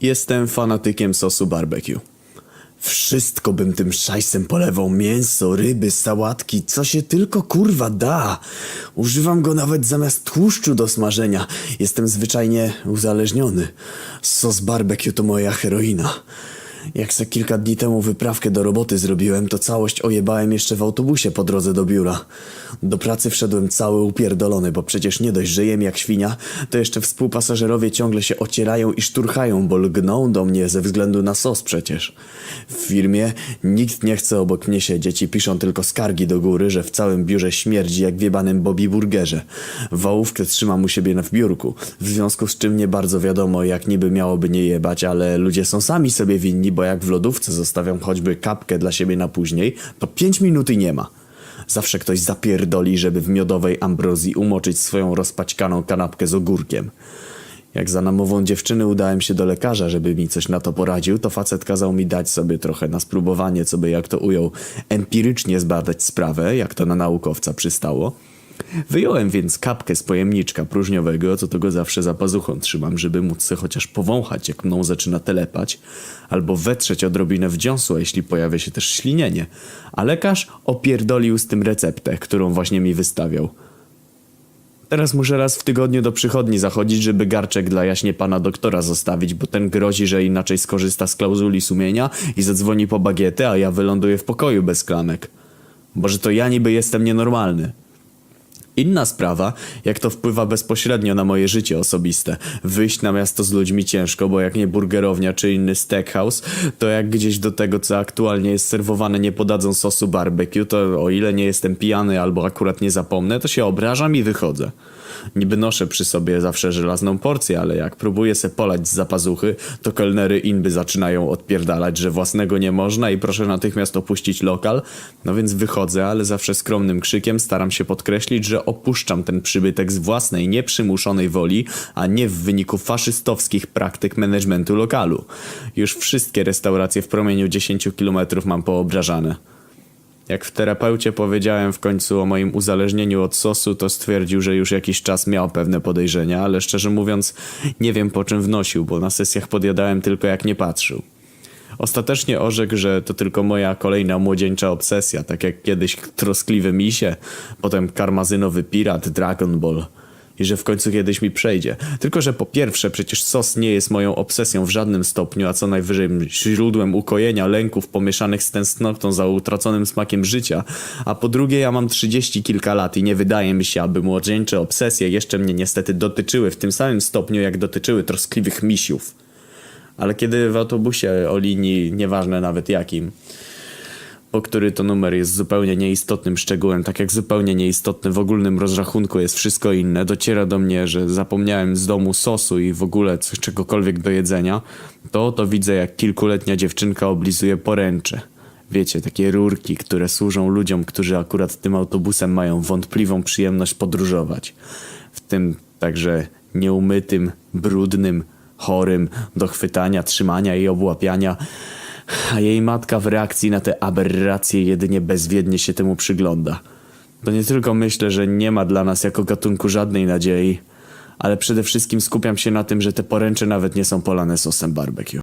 Jestem fanatykiem sosu barbecue. Wszystko bym tym szajsem polewał. Mięso, ryby, sałatki, co się tylko kurwa da. Używam go nawet zamiast tłuszczu do smażenia. Jestem zwyczajnie uzależniony. Sos barbecue to moja heroina. Jak se kilka dni temu wyprawkę do roboty zrobiłem, to całość ojebałem jeszcze w autobusie po drodze do biura. Do pracy wszedłem cały upierdolony, bo przecież nie dość, że jem jak świnia, to jeszcze współpasażerowie ciągle się ocierają i szturchają, bo lgną do mnie ze względu na sos przecież. W firmie nikt nie chce obok mnie siedzieć i piszą tylko skargi do góry, że w całym biurze śmierdzi jak w jebanym Bobby Burgerze. Wałówkę trzymam u siebie na biurku, w związku z czym nie bardzo wiadomo jak niby miałoby nie jebać, ale ludzie są sami sobie winni, bo jak w lodówce zostawiam choćby kapkę dla siebie na później, to 5 minut nie ma. Zawsze ktoś zapierdoli, żeby w miodowej ambrozji umoczyć swoją rozpaćkaną kanapkę z ogórkiem. Jak za namową dziewczyny udałem się do lekarza, żeby mi coś na to poradził, to facet kazał mi dać sobie trochę na spróbowanie, co by jak to ujął, empirycznie zbadać sprawę, jak to na naukowca przystało. Wyjąłem więc kapkę z pojemniczka próżniowego, co to go zawsze za pazuchą trzymam, żeby móc se chociaż powąchać, jak mną zaczyna telepać, albo wetrzeć odrobinę wdziąsła, jeśli pojawia się też ślinienie. A lekarz opierdolił z tym receptę, którą właśnie mi wystawiał. Teraz muszę raz w tygodniu do przychodni zachodzić, żeby garczek dla jaśnie pana doktora zostawić, bo ten grozi, że inaczej skorzysta z klauzuli sumienia i zadzwoni po bagietę, a ja wyląduję w pokoju bez klamek. Bo że to ja niby jestem nienormalny. Inna sprawa, jak to wpływa bezpośrednio na moje życie osobiste. Wyjść na miasto z ludźmi ciężko, bo jak nie burgerownia czy inny steakhouse, to jak gdzieś do tego, co aktualnie jest serwowane, nie podadzą sosu barbecue, to o ile nie jestem pijany albo akurat nie zapomnę, to się obrażam i wychodzę. Niby noszę przy sobie zawsze żelazną porcję, ale jak próbuję se polać z zapazuchy, to kelnery inby zaczynają odpierdalać, że własnego nie można i proszę natychmiast opuścić lokal. No więc wychodzę, ale zawsze skromnym krzykiem staram się podkreślić, że opuszczam ten przybytek z własnej, nieprzymuszonej woli, a nie w wyniku faszystowskich praktyk managementu lokalu. Już wszystkie restauracje w promieniu 10 km mam poobrażane. Jak w terapeucie powiedziałem w końcu o moim uzależnieniu od sosu, to stwierdził, że już jakiś czas miał pewne podejrzenia, ale szczerze mówiąc nie wiem po czym wnosił, bo na sesjach podjadałem tylko jak nie patrzył. Ostatecznie orzekł, że to tylko moja kolejna młodzieńcza obsesja, tak jak kiedyś troskliwy misie, potem karmazynowy pirat Dragon Ball i że w końcu kiedyś mi przejdzie. Tylko, że po pierwsze, przecież sos nie jest moją obsesją w żadnym stopniu, a co najwyżej źródłem ukojenia lęków pomieszanych z tęsknotą za utraconym smakiem życia. A po drugie, ja mam trzydzieści kilka lat i nie wydaje mi się, aby młodzieńcze obsesje jeszcze mnie niestety dotyczyły w tym samym stopniu, jak dotyczyły troskliwych misiów. Ale kiedy w autobusie o linii, nieważne nawet jakim, bo który to numer jest zupełnie nieistotnym szczegółem, tak jak zupełnie nieistotny w ogólnym rozrachunku jest wszystko inne, dociera do mnie, że zapomniałem z domu sosu i w ogóle czegokolwiek do jedzenia, to oto widzę jak kilkuletnia dziewczynka oblizuje poręcze. Wiecie, takie rurki, które służą ludziom, którzy akurat tym autobusem mają wątpliwą przyjemność podróżować. W tym także nieumytym, brudnym, chorym, do chwytania, trzymania i obłapiania a jej matka w reakcji na te aberracje jedynie bezwiednie się temu przygląda. To nie tylko myślę, że nie ma dla nas jako gatunku żadnej nadziei, ale przede wszystkim skupiam się na tym, że te poręcze nawet nie są polane sosem barbecue.